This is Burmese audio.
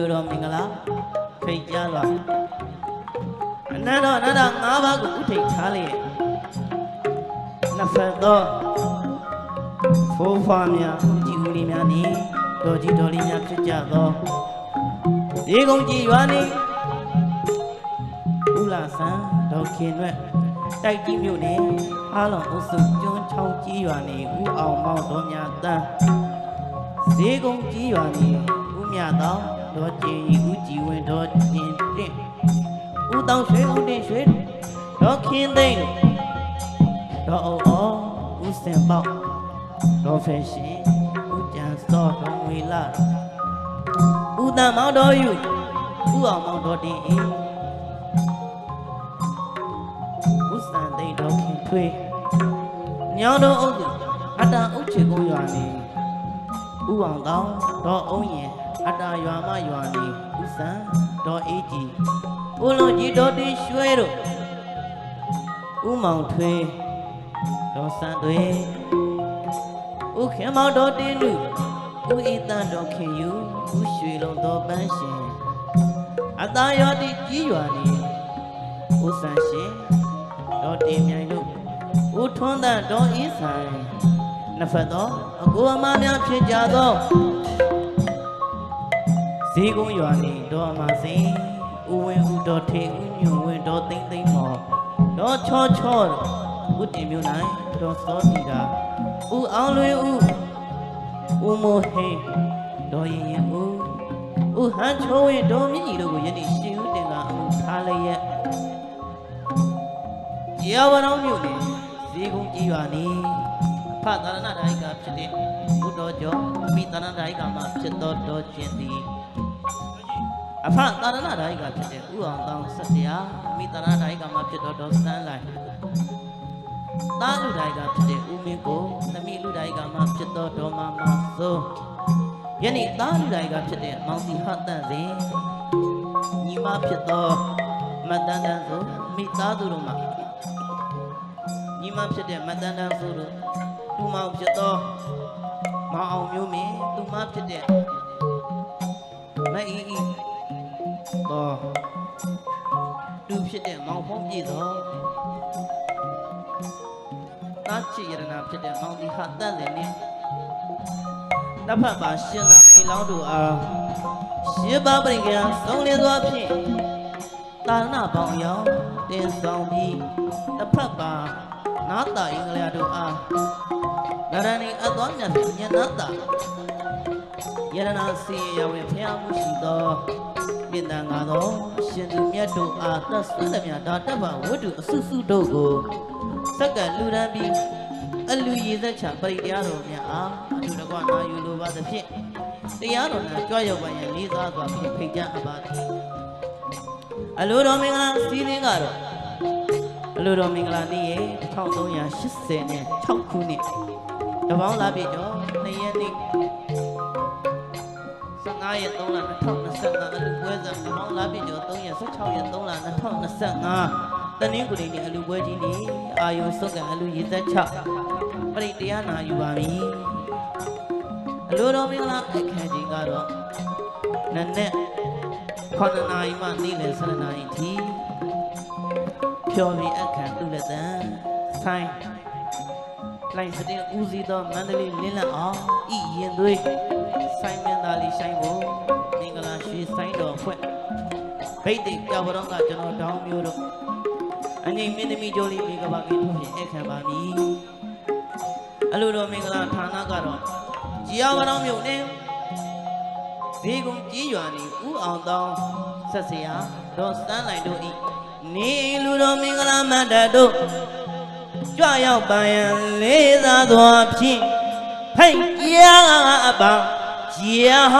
လူတော်မင်္ဂလာဖိတ်ကြားပါအနန္တအနန္တ၅ပါးကိုဥထိတ်ထားလျက်နှစ်ဖက်သောဖိုးဖွားများဦးကြီးဦးလေးများနေတော်ကြီးတော်လေးများဖြစ်ကြသောဒီကုန်းကြီးရွာနေဥလာဆန်ဒေါခင်ရွက်တိုက်ကြီးမြို့နယ်အားလုံးအုပ်စုကျွန်းချောင်းကြီးရွာနေဥအောင်မောင်တော်များတန်းဈေးကုန်းကြီးရွာနေဦးမြတော် ဒေါ်ကျင်ရီဦးကြည်ဝင်ဒေါ်ကျင်တင့်ဦးတောင်ရွှေဦးတင်ရွှေဒေါ်ခင်သိန်းဒေါ်အောင်အောဦးစင်ပေါဒေါ်ဖက်ရှင်ဦးကျန်စောဒေါ်ငွေလာဦးတန်မောင်တော်ယူဦးအောင်မောင်တော်တင်အေးဦးစံသိန်းဒေါ်ခင်ထွေးညောင်တော်အုပ်စုအတ္တအုပ်ချေကုန်းရွာနေဥအောင်တောင်းဒေါ်အုံးရင် အတာရွာမရွာနေဥစံဒေါ်အေးကြီးဦးလုံးကြီးဒေါ်တင်ရွှဲတို့ဥမောင်ထွေးဒေါ်စံတွေဥခင်မောင်ဒေါ်တင်နုဥဤတန်ဒေါ်ခင်ယူဥရွှေလုံးဒေါ်ပန်းရှင်အတာရွာတိကြီးရွာနေဥစံရှင်ဒေါ်တင်မြိုင်တို့ဥထွန်းတန်ဒေါ်အင်းဆိုင်နှစ်ဖက်သောအကိုအမများဖြစ်ကြသော ဈေးကုန်းရွာနေတော်အမစင်ဦးဝင်းဦးတော်ထေဦးညွန့်ဝင်းတော်သိမ့်သိမ့်မော်တော်ချောချောဦးတင်မြို့နိုင်တော်စောတီတာဦးအောင်လွင်ဦးဦးမိုးဟိန်းတော်ရင်ရင်ဦးဦးဟန်ချိုးဝင်းတော်မြင့်ကြီးတို့ကိုယနေ့ရှင်ဦးတင်ကအမှုထားလျက်ရေဝရောင်းမြို့နယ်ဈေးကုန်းကြီးရွာနေဖသာရဏဒါယကဖြစ်တဲ့ဘုဒ္ဓကျော်မိသာရဏဒါယကမှာဖြစ်တော်တော်ခြင်းသည် အဖသာရဏဒါယကဖြစ်တဲ့ဥအောင်တောင်းဆက်စရာမိသာရဏဒါယကမှာဖြစ်တော်တော်စန်းလိုက်သာလူဒါယကဖြစ်တဲ့ဥမင်းကိုသမီးလူဒါယကမှာဖြစ်တော်တော်မမဆိုယနေ့သာလူဒါယကဖြစ်တဲ့မောင်တီဟတ်တန်စဉ်ညီမဖြစ်တော်မတန်တန်ဆိုမိသားစုတို့မှာညီမဖြစ်တဲ့မတန်တန်ဆိုတို့သူမောင်ဖြစ်သောမောင်အောင်မျိုးမင်းသူမဖြစ်တဲ့မအီအီ တော့သူဖြစ်တဲ့မောင်ဖုံးပြည့်သောတာချီရတနာဖြစ်တဲ့မောင်ဒီဟာတန်တယ်နဲ့တစ်ဖက်ပါရှင်သာဒီလောင်းတို့အားရှင်းပါပရိကံဆုံးလင်းသောဖြင့်တာရဏပေါင်းရောင်တင်ဆောင်ပြီးတစ်ဖက်ပါနာတာအင်္ဂလျတို့အားနရဏီအသောမြတ်ညနာတာ ယရနာစီရဝေဖျားမှုရှိသောမြေတန်ငါသောရှင်သူမြတ်တို့အားသတ်ဆွမ်းသမျှဒါတ္တဗဝတ္ထုအစုစုတို့ကိုစက္ကန့်လူရန်ပြီးအလူရည်သက်ချပရိတရားတော်များအားအထူးတကွနာယူလိုပါသဖြင့်တရားတော်များကြွရောက်ပါရန်လေးစားစွာဖြင့်ဖိတ်ကြားအပ်ပါသည်အလိုတော်မင်္ဂလာစီးလင်းကတော့အလိုတော်မင်္ဂလာနေ့ရဲ့1380နဲ့6ခုနှစ်တပေါင်းလာပြီကျော်2ရက်နေ့ 15ရက်3လ2025အလူပွဲစားတပေါင်းလာပြီကျော်3ရက်16ရက်3လ2025တနင်္ဂနွေနေ့အလူပွဲကြီးနေ့အာယုံစုတ်ကအလူရည်သက်6ပရိတရားနာယူပါပြီအလိုတော်မင်္ဂလာအခမ်းကြီးကတော့နနက်9နာရီမှနေ့လယ်7နာရီထိဖြော်ပြီးအခန့်သူလက်တန်ဆိုင်လိုင်စတဲ့ဦးစီးသောမန္တလေးလင်းလက်အောင်ဤရင်သွေးဆိုင်မင်းသားလေးဆိုင်ဖို့ ဗိတ်တိတ်ကြောက်တော်ကကျွန်တော်တောင်းမျိုးတို့အငိမ့်မင်းသမီးကြိုးလေးမိကပါကင်းထုတ်ဖြင့်အခန့်ပါမည်အလိုတော်မင်္ဂလာဌာနကတော့ကြည်ရဝတော်မြို့နယ်ဈေးကုန်းကြီးရွာနေဦးအောင်တောင်းဆက်စရာဒေါ်စန်းလိုက်တို့ဤနေလူတော်မင်္ဂလာမတ္တတို့ကြွရောက်ပန်ရန်လေးသာသောဖြင့်ဖိတ်ကြားအပံရဟ